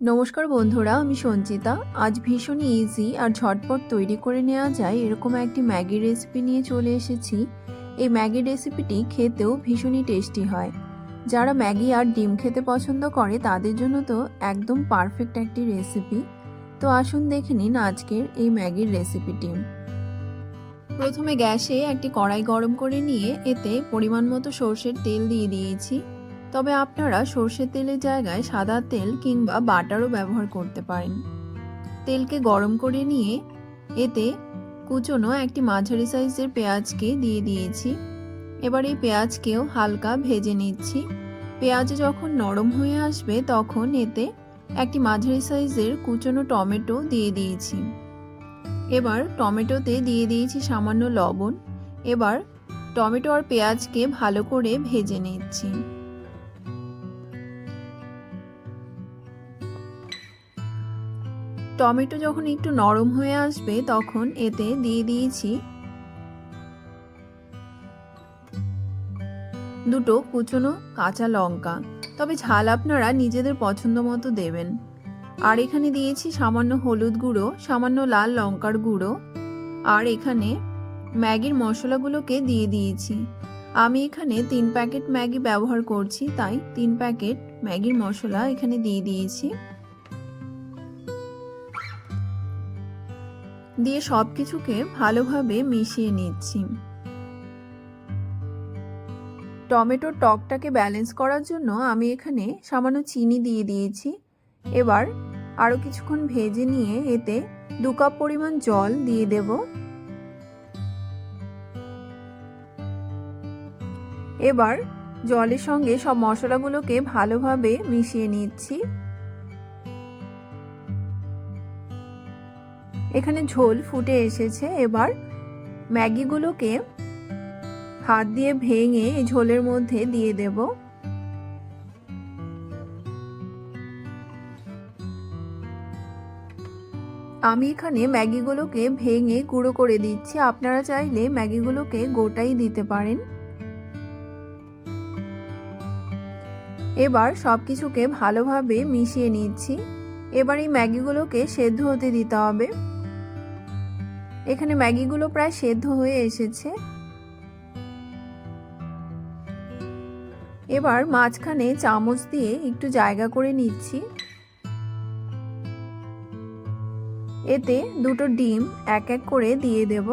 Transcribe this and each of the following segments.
নমস্কার বন্ধুরা, আমি সঞ্চিতা। আজ ভীষণ ইজি আর ঝটপট তৈরি করে নেওয়া যায় এরকম একটি ম্যাগি রেসিপি নিয়ে চলে এসেছি। এই ম্যাগি রেসিপিটি খেতেও ভীষণই টেস্টি হয়। যারা ম্যাগি আর ডিম খেতে পছন্দ করে, তাদের জন্য তো একদম পারফেক্ট একটি রেসিপি তো আসুন দেখে নিন আজকের এই ম্যাগির রেসিপিটি প্রথমে গ্যাসে একটি কড়াই গরম করে নিয়ে এতে পরিমাণ মতো সর্ষের তেল দিয়ে দিয়েছি। তবে আপনারা সর্ষের তেলের জায়গায় সাদা তেল কিংবা বাটারও ব্যবহার করতে পারেন। তেলকে গরম করে নিয়ে এতে কুচনো একটি মাঝারি সাইজের পেঁয়াজকে দিয়ে দিয়েছি। এবার এই পেঁয়াজকেও হালকা ভেজে নিচ্ছি। পেঁয়াজ যখন নরম হয়ে আসবে তখন এতে একটি মাঝারি সাইজের কুচনো টমেটো দিয়ে দিয়েছি। এবার টমেটোতে দিয়ে দিয়েছি সামান্য লবণ। এবার টমেটো আর পেঁয়াজকে ভালো করে ভেজে নিচ্ছি। টমেটো যখন একটু নরম হয়ে আসবে, তখন এতে দিয়ে দিয়েছি দুটো কুচনো কাঁচা লঙ্কা। তবে ঝাল আপনারা নিজেদের পছন্দ মতো দেবেন। আর এখানে দিয়েছি সামান্য হলুদ গুঁড়ো, সামান্য লাল লঙ্কার গুঁড়ো। আর এখানে ম্যাগির মশলাগুলোকে দিয়ে দিয়েছি। আমি এখানে তিন প্যাকেট ম্যাগি ব্যবহার করছি, তাই তিন প্যাকেট ম্যাগির মশলা এখানে দিয়ে দিয়েছি। দিয়ে সব কিছুকে ভালোভাবে মিশিয়ে নিচ্ছি। টমেটোর টকটাকে ব্যালেন্স করার জন্য আমি এখানে সামান্য চিনি দিয়ে দিয়েছি। এবার আরও কিছুক্ষণ ভেজে নিয়ে এতে দু কাপ পরিমাণ জল দিয়ে দেব। এবার জলের সঙ্গে সব মশলাগুলোকে ভালোভাবে মিশিয়ে নিচ্ছি। এখানে ঝোল ফুটে এসেছে। এবার ম্যাগিগুলোকে হাত দিয়ে ভেঙে এই ঝোলের মধ্যে দিয়ে দেব। আমি এখানে ম্যাগিগুলোকে ভেঙে গুঁড়ো করে দিচ্ছি। আপনারা চাইলে ম্যাগিগুলোকে গোটাই দিতে পারেন। এবার সব কিছুকে ভালোভাবে মিশিয়ে নিচ্ছি। এবার এই ম্যাগিগুলোকে সেদ্ধ হতে দিতে হবে। এখানে ম্যাগিগুলো প্রায় সেদ্ধ হয়ে এসেছে। এবার মাঝখানে চামচ দিয়ে একটু জায়গা করে নিচ্ছি। এতে দুটো ডিম এক এক করে দিয়ে দেব।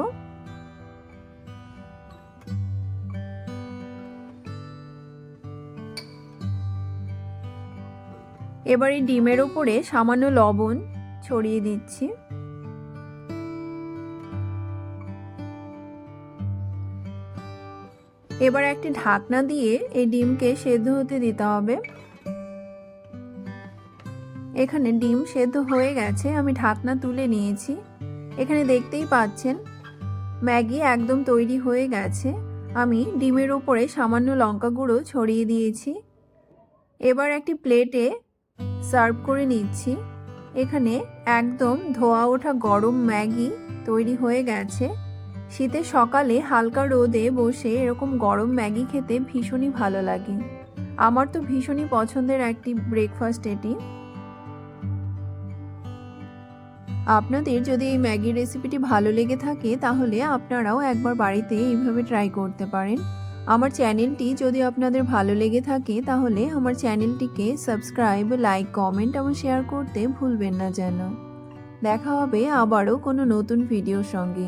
এবার এই ডিমের ওপরে সামান্য লবণ ছড়িয়ে দিচ্ছি। এবার একটি ঢাকনা দিয়ে এই ডিমকে সেদ্ধ হতে দিতে হবে। এখানে ডিম সেদ্ধ হয়ে গেছে, আমি ঢাকনা তুলে নিয়েছি। এখানে দেখতেই পাচ্ছেন, ম্যাগি একদম তৈরি হয়ে গেছে। আমি ডিমের উপরে সামান্য লঙ্কা গুঁড়ো ছড়িয়ে দিয়েছি। এবার একটি প্লেটে সার্ভ করে নিচ্ছি। এখানে একদম ধোয়া ওঠা গরম ম্যাগি তৈরি হয়ে গেছে। শীতের সকালে হালকা রোদে বসে এরকম গরম ম্যাগি খেতে ভীষণই ভালো লাগে। আমার তো ভীষণই পছন্দের একটি ব্রেকফাস্ট এটি। আপনাদের যদি এই ম্যাগি রেসিপিটি ভালো লেগে থাকে, তাহলে আপনারাও একবার বাড়িতে এইভাবে ট্রাই করতে পারেন। আমার চ্যানেলটি যদি আপনাদের ভালো লেগে থাকে, তাহলে আমার চ্যানেলটিকে সাবস্ক্রাইব লাইক কমেন্ট এবং শেয়ার করতে ভুলবেন না যেন। দেখা হবে আবারও কোনো নতুন ভিডিওর সঙ্গে।